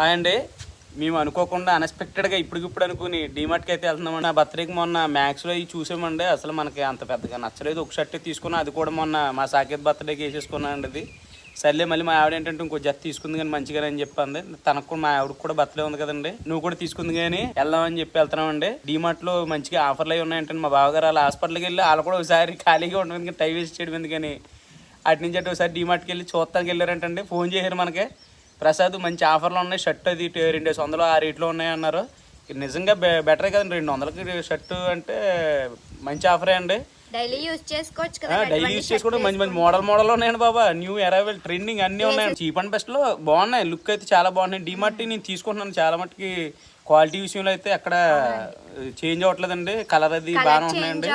Hi అండి మేము అనుకోకుండా అన్ఎక్స్పెక్టెడ్గా ఇప్పటికిప్పుడు అనుకుని డీమార్ట్కి అయితే వెళ్తున్నామండి. నా బర్త్డేకి మొన్న మ్యాక్స్లో ఇవి చూసామండి. అసలు మనకి అంత పెద్దగా నచ్చలేదు. ఒక షర్ట్ తీసుకున్నా అది కూడా మొన్న మా సాకేత్ బర్త్డేకి వేసేసుకున్నానండి అది సర్లే మళ్ళీ మా ఆవిడ ఏంటంటే ఇంకో జత తీసుకుంది కానీ మంచిగా అని చెప్పింది. తనకు కూడా మా ఆవిడకి కూడా బర్త్డే ఉంది కదండి. నువ్వు కూడా తీసుకుంది కానీ వెళ్దామని చెప్పి వెళ్తున్నామండి. డీమార్ట్లో మంచిగా ఆఫర్లు అయి ఉన్నాయంటే మా బావగారు వాళ్ళ హాస్పిటల్కి వెళ్ళి వాళ్ళు కూడా ఒకసారి ఖాళీగా ఉండదు టైం వేస్ట్ చేయడం ఎందుకని అటు నుంచి అటు ఒకసారి డీమార్ట్కి వెళ్ళి చూస్తానికి వెళ్ళారంటండి. ఫోన్ చేశారు మనకి. ప్రసాద్ మంచి ఆఫర్లు ఉన్నాయి. షర్ట్ అది రెండు వేసి వందలు ఆ రేట్లో ఉన్నాయి అన్నారు. నిజంగా బె బెటరే కదండి. రెండు వందలకి షర్టు అంటే మంచి ఆఫరే అండి. డైలీ యూజ్ చేసుకోవచ్చు కదా డైలీ యూస్ చేసుకోవడం మంచి మంచి మోడల్ మోడల్ ఉన్నాయండి బాబా. న్యూ అరైవల్ ట్రెండింగ్ అన్నీ ఉన్నాయి చీప్ అండ్ బెస్ట్లో బాగున్నాయి. లుక్ అయితే చాలా బాగున్నాయి. డిమార్ట్ నేను తీసుకుంటున్నాను. చాలా మటుకి క్వాలిటీ విషయంలో అయితే అక్కడ చేంజ్ అవ్వట్లేదండి. కలర్ అది చేంజ్ ఉన్నాయండి.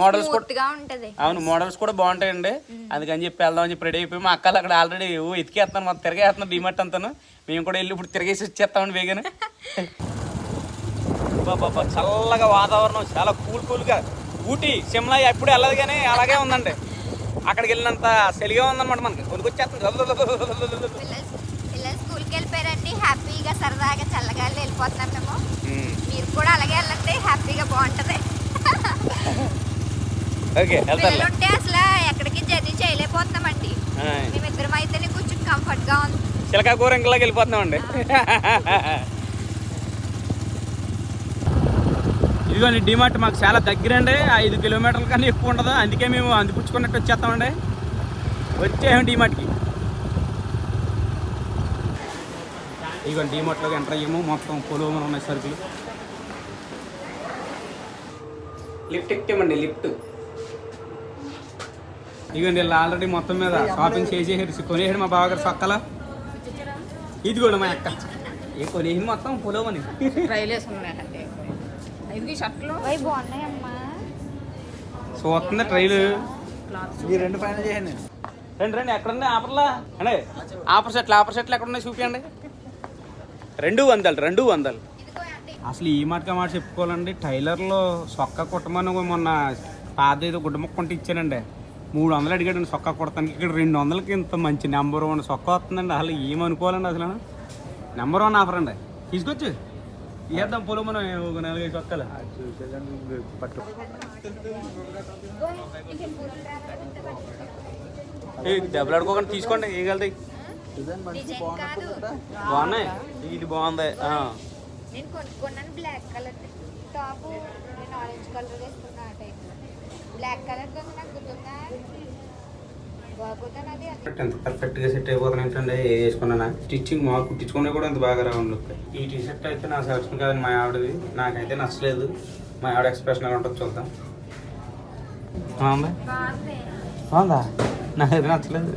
మోడల్స్ కూడా గా ఉంటది. అవును మోడల్స్ కూడా బాగుంటాయండి. అందుకని చెప్పి వెళ్దామని చెప్పి రెడీ అయిపోయి మా అక్కలు అక్కడ ఆల్రెడీ ఓ ఎతికేస్తున్నాను మొత్తం తిరగేస్తున్నాను డిమార్ట్ అంతాను. మేము కూడా వెళ్ళి ఇప్పుడు తిరిగేసి వచ్చేస్తామండి వేగన బాబా చల్లగా వాతావరణం. చాలా కూల్ కూల్గా ఊటీ సిమ్లా ఎప్పుడు వెళ్ళదు కానీ అలాగే ఉందండి. అక్కడికి వెళ్ళినంత చలిగా ఉందన్నమాట మనకి. కొనుక్కొచ్చేస్తుంది. పిల్లలు స్కూల్కి వెళ్ళిపోయారండి హ్యాపీగా సరదాగా చల్లగా వెళ్ళిపోతున్నాం మేము. మీరు కూడా అలాగే వెళ్ళండి. హ్యాపీగా బాగుంటది. పిల్లలు ఉంటే అసలు ఎక్కడికి జర్నీ చేయలేకపోతున్నామండి. మేమిద్దరం అయితేనే కొంచెం కంఫర్ట్గా ఉంది చిలకా కూర ఇంకలాగా వెళ్ళిపోతున్నామండి. ఇదిగోండి డిమార్ట్ మాకు చాలా దగ్గరండి. ఐదు కిలోమీటర్ల కన్నా ఎక్కువ ఉండదు. అందుకే మేము అందిపుచ్చుకున్నట్టు వచ్చేస్తామండి. వచ్చేయండి డిమార్ట్కి ఇదిగోండి డిమార్ట్లోకి ఎంటర్ అయ్యాము. మొత్తం పొలం ఉన్నాయి సరుకులు. లిఫ్ట్ ఎక్కామండి లిఫ్ట్ ఇదిగోండి వీళ్ళు ఆల్రెడీ మొత్తం మీద షాపింగ్ చేసేసారు. కొనేసాడు మా బావగారు సక్కల. ఇది కూడా మా అక్క. ఏ కొనేసి మొత్తం పొలమని ట్రైల్ ఇది షర్ట్లు? అవి బాగున్నాయమ్మా. చూస్తుంది ట్రైలు. ఈ రెండు ఫైనల్ చేయండి. రండి రండి ఎక్కడుంది ఆఫర్లా? అండి ఆఫర్ సెట్లు ఆఫర్ సెట్లు ఎక్కడ ఉన్నాయి చూపించండి రెండు వందలు రెండు వందలు. అసలు ఈ మాట మాట చెప్పుకోవాలండి. టైలర్లో సొక్క కుట్టమని మొన్న పాత ఏదో గుడ్డ ముక్క కొంటే ఇచ్చానండి మూడు వందలు అడిగాడండి సొక్క కుడతానికి ఇక్కడ రెండు వందలకి ఇంత మంచి నెంబర్ వన్ సొక్క వస్తుందండి. అసలు ఏమనుకోవాలండి అసలు? నెంబర్ వన్ ఆఫర్ అండి. తీసుకొచ్చు? ఇద్దాం పొలం మనం ఒక నాలుగైదు చూసేదాన్ని పట్టు. దెబ్బలాడుకోకుండా తీసుకోండి ఏ వెళ్తాయి బాగున్నాయి? ఇది బాగుంది. ఆ. నేను కొనుక్కున్నాను black colour top orange colour వేసుకున్నా బ్లాక్ కలర్ నాకు ఎంత పర్ఫెక్ట్గా సెట్ అయిపోతుంది ఏంటంటే ఏ వేసుకున్నానా స్టిచ్చింగ్ మా కుట్టించుకునే కూడా అంత బాగా రావు లుక్ ఈ టీ షర్ట్ అయితే నా సెలక్షన్ కాదని మా ఆవిడది. నాకైతే నచ్చలేదు. మా ఆవిడ ఎక్స్ప్రెషన్ ఎలా ఉంటుంది చూద్దాం. అవునా నాకైతే నచ్చలేదు.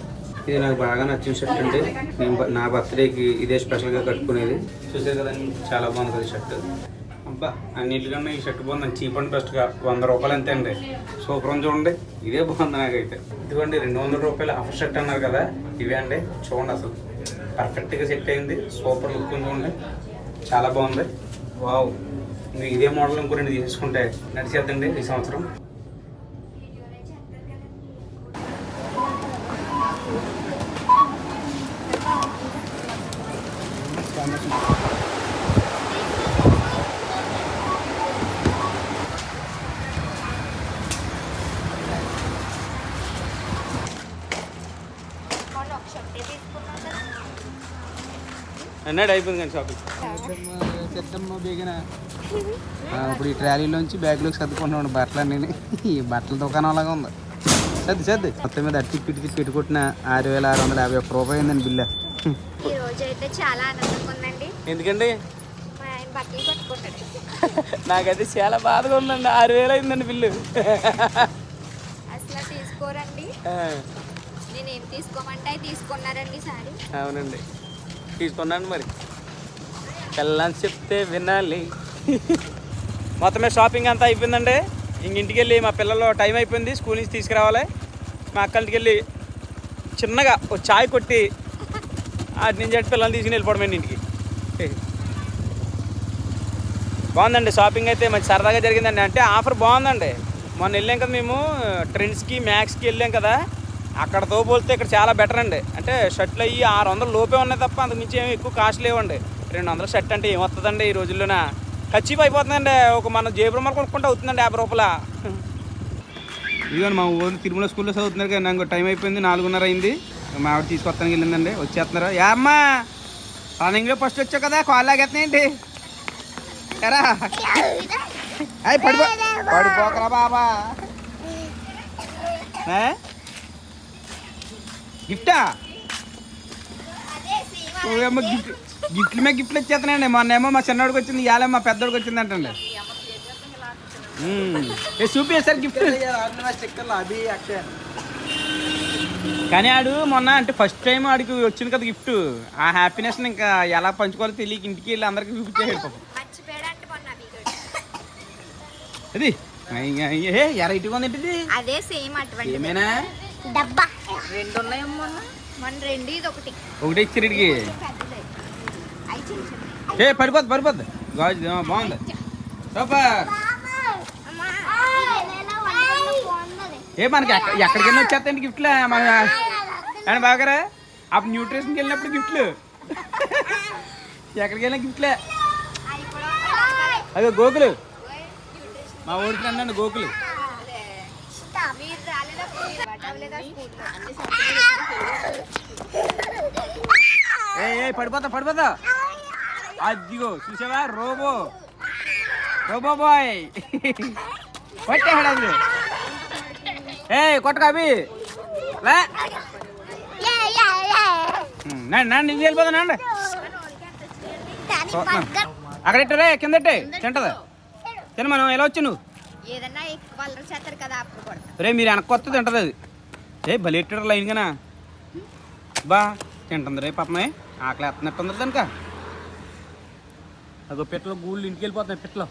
ఇది నాకు బాగా నచ్చిన షర్ట్ అండి నేను నా బర్త్డేకి ఇదే స్పెషల్గా కట్టుకునేది. చూసారు కదండి చాలా బాగుంది కదా షర్ట్ అబ్బా అన్నిటికన్నా ఈ షర్ట్ బాగుంది. చీప్ అండ్ బెస్ట్గా వంద రూపాయలు అంతే అండి సూపర్ ఉంది చూడండి. ఇదే బాగుంది నాకైతే. ఇదిగోండి రెండు వందల రూపాయలు ఆఫర్ షర్ట్ అన్నారు కదా ఇవే అండి. చూడండి అసలు. పర్ఫెక్ట్గా సెట్ అయింది. సూపర్ లుక్ ఉంది చూడండి. చాలా బాగుంది. వావ్ మీరు ఇదే మోడల్ ఇంకో రెండు తీసుకుంటే నడిచేద్దండి ఈ సంవత్సరం. మొన్న అన్నాడు అయిపోయింది కానీ షాపింగ్. ఇప్పుడు ఈ ట్రాలీలోంచి బ్యాగ్లోకి సర్దుకుంటున్నాడు బట్టలు అన్నీ ఈ బట్టల దుకాణం లాగా ఉంది. సర్ది సర్ది. మొత్తం మీద అట్టి పిట్టి పెట్టుకుంటున్న. ఆరు వేల ఆరు వందల యాభై ఒక్క రూపాయి అయిందండి బిల్లు. ఈ రోజు అయితే చాలా ఆనందంగా ఉందండి. ఎందుకండి? నాకైతే చాలా బాధగా ఉందండి. ఆరు వేలు అయిందండి బిల్లు. అసలు తీసుకోరండి. నేను తీసుకోమంటే తీసుకున్నారండి సారీ అవునండి. తీసుకున్నాను మరి. వెళ్ళని చెప్తే వినాలి. మొత్తం షాపింగ్ అంతా అయిపోయిందండి. ఇంక ఇంటికి వెళ్ళి మా పిల్లలు టైం అయిపోయింది. స్కూల్ నుంచి తీసుకురావాలి. మా అక్కలింటికి వెళ్ళి చిన్నగా ఒక చాయ్ కొట్టి అటు నుంచి అటు పిల్లల్ని తీసుకుని వెళ్ళిపోవడం ఇంటికి. బాగుందండి షాపింగ్ అయితే. మంచి సరదాగా జరిగిందండి. అంటే ఆఫర్ బాగుందండి. మొన్న వెళ్ళాం కదా మేము ట్రెండ్స్కి మ్యాక్స్కి వెళ్ళాం కదా. అక్కడతో పోలితే ఇక్కడ చాలా బెటర్ అండి. అంటే షర్ట్లు అయ్యి ఆరు వందలు లోపే ఉన్నాయి తప్ప అందుకు మించి ఏమి ఎక్కువ కాస్ట్ లేవండి. రెండు వందల షర్ట్ అంటే ఏమొస్తుందండి ఈ రోజుల్లోన? ఖర్చు అయిపోతుందండి. ఒక మన జేబు రుమాలు కొనుక్కుంటే అవుతుందండి యాభై రూపాయల. ఇదిగోండి మా ఊరు తిరుమల స్కూల్లో చదువుతున్నారు కానీ నాకు టైం అయిపోయింది నాలుగున్నర అయింది. మా ఆవిడ తీసుకొస్తానికి వెళ్ళిందండి వచ్చేస్తున్నారు? యా అమ్మా రన్నింగ్లో ఫస్ట్ వచ్చావు కదా కాల్ లాగేస్తున్నాయండి. ఎరా. అయి పడిపో పడిపోకరా బాబా. ఏ? గిఫ్టా? అదే సీమ ఓయమ్మ గిఫ్ట్ గిఫ్ట్లు మీద గిఫ్ట్లు వచ్చేస్తున్నాయండి. మొన్నేమో మా చిన్నోడికి వచ్చింది ఇవాళ మా పెద్దోడికి వచ్చింది అంటండి. ఏ చూపించారు గిఫ్ట్? కానీ ఆడు మొన్న అంటే ఫస్ట్ టైం ఆడికి వచ్చింది కదా గిఫ్ట్. ఆ హ్యాపీనెస్ ఇంకా ఎలా పంచుకోవాలో తెలియక ఇంటికి వెళ్ళి అందరికి చూపించేసాడు పాపం. అది ఏ ఎరైటీగా ఉంది ఏంటిది? అదే సేమ్ అటువంటి ఏమైనా డబ్బా. రెండు ఉన్నాయమ్మా మన రెండు ఇది ఒకటి. ఒకటే. ఏ పడిపోద్ది పడిపోద్ది. గాజు బాగుంది. సూపర్. ఏ మనకి ఎక్క- ఎక్కడికి వెళ్ళి వచ్చేస్తాయండి గిఫ్ట్లు. మన అని బాగారా అప్పుడు న్యూట్రిషన్కి వెళ్ళినప్పుడు గిఫ్ట్లు. ఎక్కడికి వెళ్ళిన గిఫ్ట్లే. అదే గోకులు. మా ఊరి ఫ్రెండ్ అండి గోకులు. మీరు ఏ ఏ పడిపోతా పడిపోతా. అదిగో చూసావా? రోబో. Robo bye. పట్టేహాడు అది ఏ కొట్టక అవి నండి ఇది వెళ్ళిపోతా నండి అక్కడ ఇట్టరే కింద ఇట్టే. తింటదా? తిన మనం ఎలా వచ్చి నువ్వు? ఏదన్నా ఎక్కువ కలర్ చేస్తారు కదా అప్పుడు కొడతా. రే మీరు వస్తే తింటది అది. ఏ భలే ఇట్టారు లైన్ గానా బా తింటుంది రే పాపమే. ఆకలి ఎత్తనట్టుంది దానిక అదో పిట్టలో గూళ్ళు ఇంటికి వెళ్ళిపోతున్నాయి పిట్టలో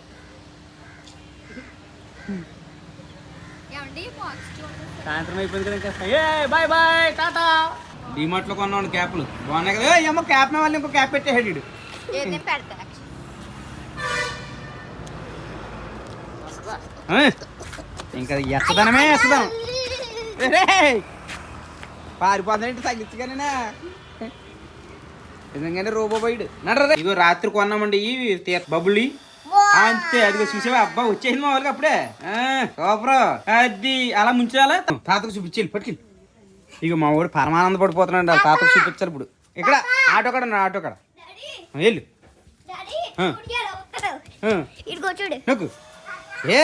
సాయంత్రం అయిపోయింది కదా ఇంకా. ఏ బాయ్ బాయ్ టాటా. డిమార్ట్లో కొన్నాను క్యాప్లు. బాగున్నాయి కదా. ఏ అమ్మ క్యాప్ మీద వాళ్ళు ఇంకో క్యాప్ పెట్టేసాడు పెడతా ఆ? ఇంకా ఎత్తదనమే ఎత్తదనం పారిపోతానంటే తగ్గించగానే నిజంగానే రోబో బైడ్ నడరా ఇగో రాత్రి కొన్నామండి ఇవి బబులి అంతే అదిగో చూసావా? అబ్బా వచ్చేసింది మా వాళ్ళకి అప్పుడే. సూపర్. అది అలా ముంచాలా? తాతకు చూపించాలి పట్టుకెళ్ళి. ఇక మా వాడు పరమానంద పడిపోతున్నాడు తాతకు చూపించాలి ఇప్పుడు. ఇక్కడ ఆటో కాడ ఆటో కాడ. వెళ్ళు. నొక్కు. ఏ?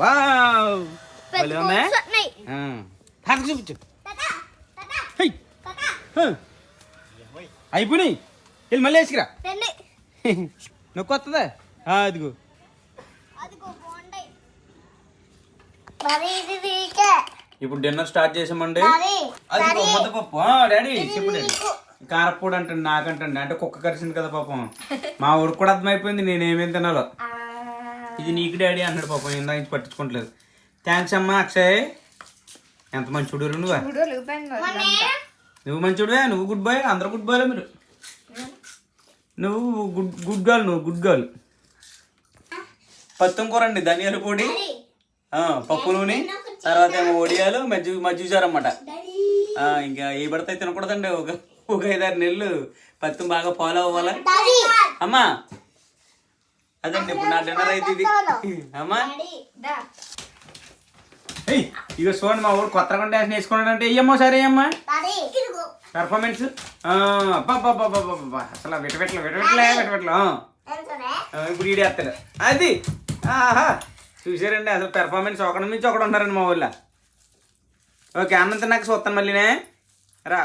వావ్. తాతకు చూపించు. అయిపోయినాయి. వెళ్ళి మళ్ళీ వేసుకురా. రండి. నొక్కు వస్తుందా అదిగో. అదిగో బాగుంటాయి మరి ఇది వీకే. ఇప్పుడు డిన్నర్ స్టార్ట్ చేసామండి. మరి అది ముద్దపప్పు డాడీ చెప్పు డాడీ. కారపూడి అంటండి నాకంటండి. అంటే కుక్క కరిసింది కదా పాపం. మా ఊరికి కూడా అర్థమైపోయింది నేనేమేం తినాలో. ఇది నీకు డాడీ అన్నాడు పాపం ఇందాక నుంచి పట్టించుకోవట్లేదు థ్యాంక్స్ అమ్మా అక్షయ్. ఎంత మంచిడు నువ్వా. నువ్వు మంచిడువే నువ్వు గుడ్ బాయ్ అందరూ గుడ్ బాయ్లే మీరు. నువ్వు గుడ్ గుడ్ గర్ల్ నువ్వు గుడ్ గర్ల్ పత్తం కూర అండి ధనియాల పొడి ఆ, పప్పు నూనె తర్వాత ఏమో వడియాలు మజ్జి మజ్జిగారు అన్నమాట ఇంకా ఏ పడితే తినకూడదండి ఒక ఒక ఐదారు నెలలు పత్తం బాగా ఫాలో అవ్వాలా? అమ్మా అదండి ఇప్పుడు నా డిన్నర్ అయితే ఇది అమ్మా. ఇగో చూడండి మా ఊరు కొత్త కొండ డాన్స్ వేసుకున్నాడు అంటే ఏమో సరే అమ్మా. పెర్ఫార్మెన్స్ అసలు విటపెట్ల విటపెట్లే విటపెట్ల ఇప్పుడు ఈడేస్తాడు అది ఆహా. చూసారండి అసలు పెర్ఫార్మెన్స్ ఒకటి నుంచి ఒకటి ఉన్నారండి మా ఊళ్ళో. ఓకే అన్నం తిన్నాక చూస్తాను మళ్ళీనే. రా.